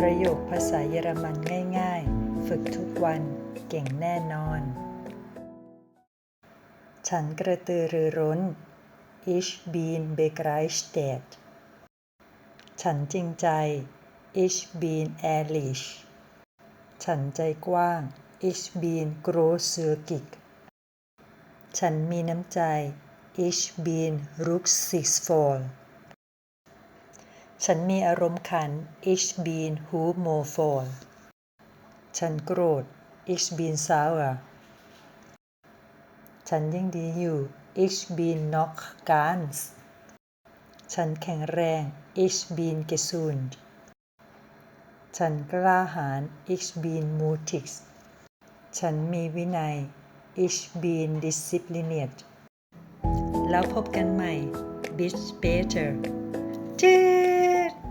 ประโยคภาษาเยอรมันง่ายๆ ฝึกทุกวันเก่งแน่นอน ฉันกระตือรือร้น Ich bin begeistert ฉันจริงใจ Ich bin ehrlich ฉันใจกว้าง Ich bin großzügig ฉันมีน้ำใจ Ich bin rücksichtsvoll ฉันมีอารมณ์ขัน Ich bin humorvoll ฉันโกรธ Ich bin sauer ฉันยังดีอยู่ Ich bin noch ganz ฉันแข็งแรง Ich bin gesund ฉันกล้าหาญ Ich bin mutig ฉันมีวินัย Ich bin diszipliniert แล้วพบกันใหม่ Bis später 接。